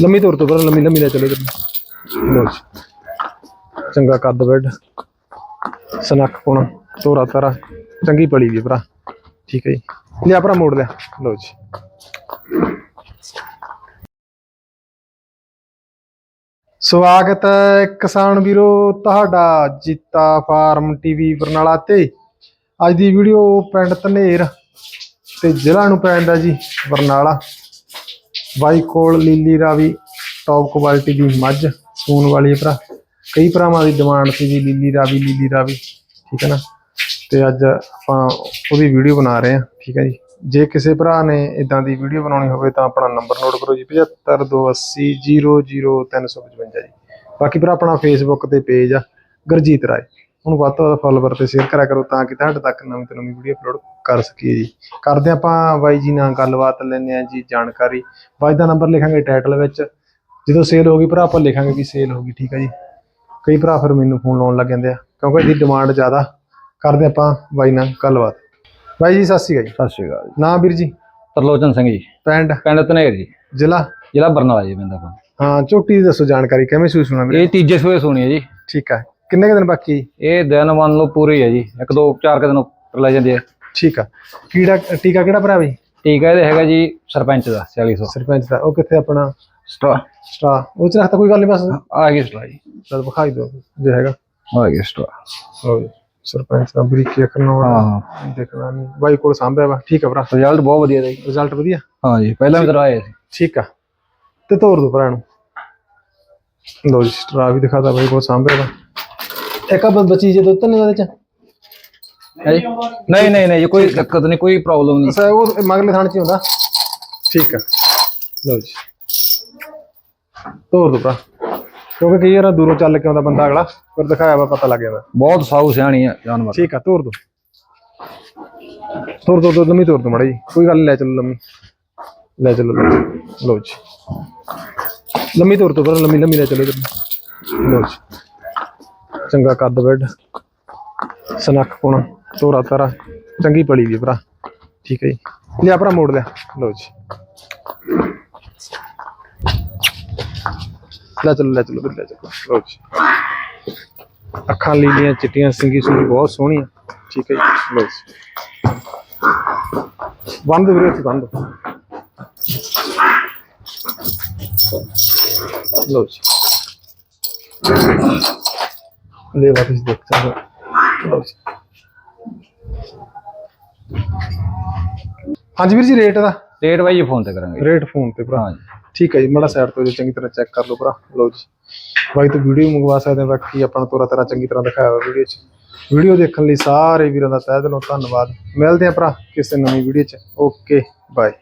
ਲੰਮੀ ਤੌਰ ਤੋਂ ਪਰ ਲੰਮੀ ਲੰਮੀ ਲੈ ਚਲੋ ਇੱਧਰ ਲਓ ਜੀ। ਚੰਗਾ ਕੱਦ ਬੈੱਡ। ਸਨੱਖ ਕੋਣਾ ਤੋਰਾ ਤਾਰਾ। ਚੰਗੀ ਪਲੀ ਵੀ ਭਰਾ। ਠੀਕ ਹੈ ਜੀ। ਲਿਆ ਭਰਾ, ਮੋੜ ਲਿਆ। ਲਓ ਜੀ। ਸਵਾਗਤ ਹੈ ਕਿਸਾਨ ਵੀਰੋ, ਤੁਹਾਡਾ ਜੀਤਾ ਫਾਰਮ ਟੀਵੀ ਬਰਨਾਲਾ ਤੇ। ਅੱਜ ਦੀ ਵੀਡੀਓ ਪਿੰਡ ਧਨੇਰ ਤੇ ਜ਼ਿਲ੍ਹਾ ਨੂੰ ਪੈਂਦਾ ਜੀ ਬਰਨਾਲਾ। ਬਾਈ ਕੋਲ, ਲੀਲੀ ਰਾਵੀ ਟੌਪ ਕੁਆਲਿਟੀ ਦੀ ਮੱਝ, ਸੂਣ ਵਾਲੀ ਭਰਾ। ਕਈ ਭਰਾਵਾਂ ਦੀ ਡਿਮਾਂਡ ਸੀ ਜੀ ਲੀਲੀ ਰਾਵੀ ਲੀਲੀ ਰਾਵੀ, ਠੀਕ ਹੈ ਨਾ? ਤੇ ਅੱਜ ਆਪਾਂ ਉਹਦੀ ਵੀਡੀਓ ਬਣਾ ਰਹੇ ਹਾਂ, ਠੀਕ ਹੈ ਜੀ। ਜੇ ਕਿਸੇ ਭਰਾ ਨੇ ਇਦਾਂ ਦੀ ਵੀਡੀਓ ਬਣਾਉਣੀ ਹੋਵੇ ਤਾਂ ਆਪਣਾ ਨੰਬਰ ਨੋਟ ਕਰੋ ਜੀ 7528000355 ਜੀ। ਬਾਕੀ ਭਰਾ, ਆਪਣਾ ਫੇਸਬੁੱਕ ਤੇ ਪੇਜ ਆ, ਗੁਰਜੀਤ ਰਾਏ। ਹੁਣ ਵੱਧ ਤੋਂ ਵੱਧ ਫਾਲੋਵਰ ਤੇ ਸ਼ੇਅਰ ਕਰਿਆ ਕਰੋ ਤਾਂ ਕਿ ਤੁਹਾਡੇ ਤੱਕ ਨਵੀਂ ਤੋਂ ਨਵੀਂ ਵੀਡੀਓ ਅਪਲੋਡ ਕਰ ਸਕੀਏ ਜੀ। ਕਰਦੇ ਆਪਾਂ ਬਾਈ ਜੀ ਨਾਲ ਗੱਲਬਾਤ ਲੈਂਦੇ ਆ ਜੀ ਜਾਣਕਾਰੀ। ਬਾਈ ਦਾ ਨੰਬਰ ਲਿਖਾਂਗੇ ਟਾਈਟਲ ਵਿੱਚ। ਜਦੋਂ ਸੇਲ ਹੋ ਗਈ ਭਰਾ ਆਪਾਂ ਲਿਖਾਂਗੇ ਵੀ ਸੇਲ ਹੋ ਗਈ ਠੀਕ ਹੈ ਜੀ। ਕਈ ਭਰਾ ਫਿਰ ਮੈਨੂੰ ਫੋਨ ਲਾਉਣ ਲੱਗ ਜਾਂਦੇ ਆ ਕਿਉਂਕਿ ਇਹਦੀ ਡਿਮਾਂਡ ਜ਼ਿਆਦਾ। ਕਰਦੇ ਆਪਾਂ ਬਾਈ ਨਾਲ ਗੱਲਬਾਤ। ਬਾਈ ਜੀ ਸਤਿ ਸ਼੍ਰੀ ਅਕਾਲ ਜੀ। ਸਤਿ ਸ਼੍ਰੀ ਅਕਾਲ ਜੀ। ਨਾਂ ਵੀਰ ਜੀ? ਤਰਲੋਚਨ ਸਿੰਘ ਜੀ। ਪਿੰਡ? ਪਿੰਡ ਧਨੇਰ ਜੀ। ਜ਼ਿਲ੍ਹਾ? ਜ਼ਿਲ੍ਹਾ ਬਰਨਾਲਾ ਜੀ ਬੰਦਾ ਕੋਲ ਹਾਂ ਝੋਟੀ ਦੀ ਦੱਸੋ ਜਾਣਕਾਰੀ ਕਿਵੇਂ ਸੂਈ ਸੁਣਾ ਵੀਰੇ? ਇਹ ਤੀਜੇ ਸੂਏ ਸੁਣੀ ਹੈ ਜੀ। ਠੀਕ ਹੈ ਕਿੰਨੇ ਕੁ ਦਿਨ ਬਾਕੀ? ਹੈ? ਇਹ ਦਿਨ ਮੰਨ ਲਓ ਪੂਰੇ ਹੀ ਹੈ ਜੀ। ਇੱਕ ਦੋ ਚਾਰ ਕੁ ਦਿਨ ਉੱਪਰ ਲੈ ਜਾਂਦੇ ਆ। ਠੀਕ ਆ। ਕੀੜਾ ਟੀਕਾ ਕਿਹੜਾ ਭਰਾ ਬਈ ਟੀਕਾ ਇਹਦੇ ਹੈਗਾ ਜੀ ਸਰਪੰਚ ਦਾ 4600 ਸਰਪੰਚ ਦਾ। ਉਹ ਕਿੱਥੇ ਆਪਣਾ? ਸਟਾ ਸਟਾ ਉਹ ਚ ਰੱਖਤਾ ਕੋਈ ਗੱਲ ਨਹੀਂ ਬਸ? ਆ ਗਈ ਸਟਾ ਜੀ। ਚਲ ਵਿਖਾਈ ਦਿਓ ਜੇ ਹੈਗਾ। ਆ ਗਈ ਸਟਾ ਲਓ ਜੀ ਸਰਪੰਚ ਦਾ ਬਰੀਕੀ ਅੱਖਰ ਹਾਂ ਦੇਖਣਾ ਨਹੀਂ ਬਾਈ ਕੋਲ ਸਾਂਭਿਆ ਵਾ। ਠੀਕ ਆ ਭਰਾ। ਰਿਜ਼ਲਟ ਬਹੁਤ ਵਧੀਆ ਦਾ ਜੀ। ਰਿਜ਼ਲਟ ਵਧੀਆ? ਹਾਂ ਜੀ ਪਹਿਲਾਂ ਵੀ ਆਏ ਸੀ। ਠੀਕ ਆ। ਤੇ ਤੋਰ ਦੋ ਭਰਾ ਨੂੰ। ਲਓ ਜੀ ਸਟਰਾ ਵੀ ਦਿਖਾਦਾ ਬਾਈ ਕੋਲ ਸਾਂਭਿਆ ਵਾ। ਇੱਕ ਆ ਬੱਚੀ ਜੇ ਦੁੱਧ ਤਾਂ ਨਹੀਂ ਉਹਦੇ ਚ? ਹੈ? ਜੀ ਨਹੀਂ ਨਹੀਂ ਨਹੀਂ ਜੀ ਕੋਈ ਦਿੱਕਤ ਨਹੀਂ ਕੋਈ ਪ੍ਰੋਬਲਮ ਨਹੀਂ। ਅਸਾ ਉਹ ਮਗਲੇ ਥਾਣ ਚ ਹੀ ਹੁੰਦਾ ਠੀਕ ਆ ਲਓ ਜੀ। ਤੋਰ ਦੋ ਭਰਾ। ਕਿਉਂਕਿ ਕਈ ਵਾਰ ਦੂਰੋਂ ਚੱਲ ਕੇ ਆਉਂਦਾ ਬੰਦਾ ਅਗਲਾ ਫਿਰ ਦਿਖਾਇਆ ਵਾ ਪਤਾ ਲੱਗ ਜਾਂਦਾ। ਬਹੁਤ ਸਾਊ ਸਿਆਣੀ ਹੈ ਜਾਨਵਰ। ਠੀਕ ਆ ਤੋਰ ਦੋ। ਤੋਰ ਦੋ ਦੋ ਲੰਮੀ ਤੋਰ ਦੋ ਮੜਾ ਜੀ। ਕੋਈ ਗੱਲ ਨੀ, ਲੈ ਚਲੋ ਲੰਮੀ। ਲੈ ਚਲੋ ਲੈ ਚਲੋ। ਲਓ ਜੀ। ਲੰਮੀ ਤੋਰ ਦੋ ਪਰ ਲੰਮੀ ਲੰਮੀ ਲੈ ਚਲੋ ਇੱਧਰ। ਲਓ ਜੀ। ਚੰਗਾ ਕੱਦ ਬੈੱਡ। ਸਨੱਖ ਕੋਣਾ ਤੋਰਾ ਤਾਰਾ, ਚੰਗੀ ਪਲੀ ਵੀ ਭਰਾ। ਠੀਕ ਹੈ ਜੀ। ਲਿਆ ਭਰਾ ਮੋੜ ਲਿਆ। ਲਓ ਜੀ। ਲੈ ਚਲੋ ਲੈ ਚਲੋ ਲੈ ਚਲੋ। ਲਓ ਜੀ। ਅੱਖਾਂ ਲੀਲੀਆਂ, ਚਿੱਟੀਆਂ, ਸਿੰਗੀ ਸੁੰਗੀ ਬਹੁਤ ਸੋਹਣੀ ਆ ਠੀਕ ਹੈ ਜੀ। ਲਓ ਜੀ। ਬੰਦ ਵੀਰੇ, ਇੱਥੇ ਬੰਦ। ਲਓ ਜੀ। ਸਕਦੇ ਹੋ। ਲਓ ਜੀ। ਹਾਂਜੀ ਵੀਰ ਜੀ ਰੇਟ ਦਾ? ਰੇਟ ਬਾਈ ਜੀ ਫੋਨ ਤੇ ਕਰਾਂਗੇ। ਰੇਟ ਫੋਨ ਤੇ ਭਰਾ। ਹਾਂ ਜੀ ਠੀਕ ਹੈ ਜੀ ਮੜਾ ਸਾਈਡ ਤੋਂ ਜੋ ਚੰਗੀ ਤਰ੍ਹਾਂ ਚੈੱਕ ਕਰ ਲਓ ਭਰਾ। ਲਓ ਜੀ। ਬਾਈ ਤੋਂ ਵੀਡੀਓ ਮੰਗਵਾ ਸਕਦੇ ਹੋ ਬਾਕੀ ਆਪਾਂ ਨੂੰ ਤੋਰਾ ਤਰਾ ਚੰਗੀ ਤਰ੍ਹਾਂ ਦਿਖਾਇਆ ਹੋਇਆ ਵੀਡੀਓ 'ਚ। ਵੀਡੀਓ ਦੇਖਣ ਲਈ ਸਾਰੇ ਵੀਰਾਂ ਦਾ ਤਹਿ ਦਿਲੋਂ ਧੰਨਵਾਦ। ਮਿਲਦੇ ਆ ਭਰਾ ਕਿਸੇ ਨਵੀਂ ਵੀਡੀਓ 'ਚ। Okay bye